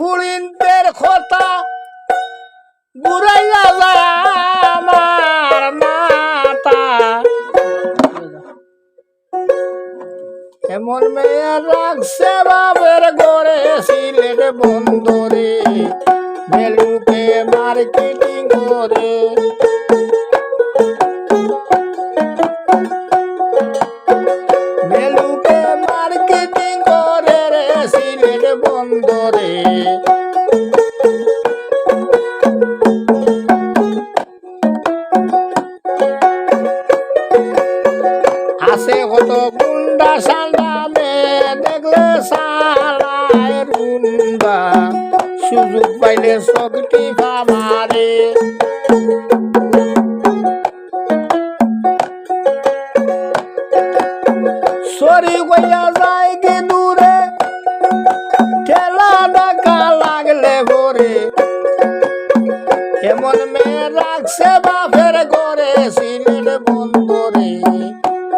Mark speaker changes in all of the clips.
Speaker 1: গুড়িন্তের কথা বুড়াইয়া আমার মাতা। এমন মেয়ে রাখছে বাবের গড়ে সিলেট বন্দরে বেলুকে মার্কেটিং করে। বেলুকে মার্কেটিং করে রে, সিলেট বন্দরে আসে কত গুন্ডা সান্ডা মেয়ে দেখলে সালায় রুন্দা। সুযোগ পাইলে সকটি মারে সরি গইয়া যায় কি এমন মেয়ে রাখছে বাপের ঘরে সিলেট বন্দরে,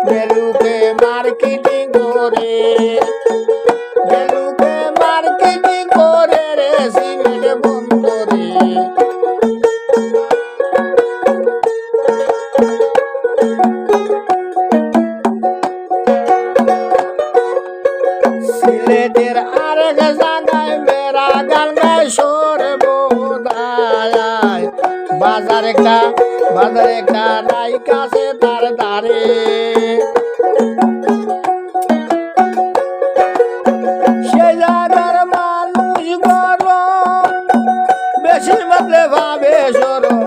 Speaker 1: বেলুকে মার্কেটিং করে। বেলুকে মার্কেটিং করে রে সিলেট বন্দরে। বাজার একটা বাজার একটা নাই কাছে তার বাদলে ভাবে সরম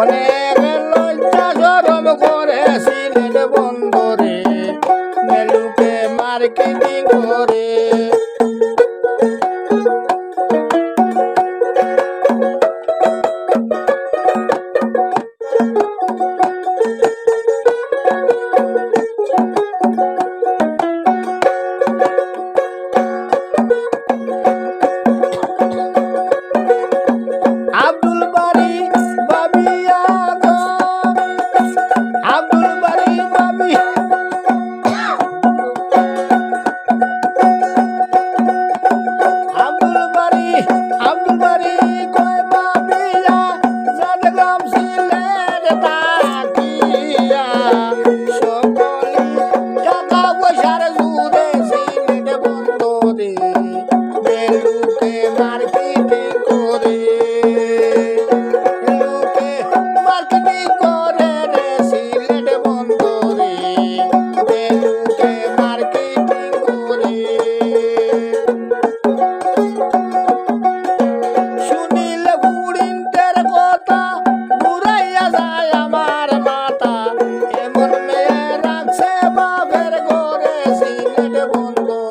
Speaker 1: অনেক লজ্জা সরম করে সিলেট বন্দরে মেলুকে মার্কেটিং করে। তাকিয়া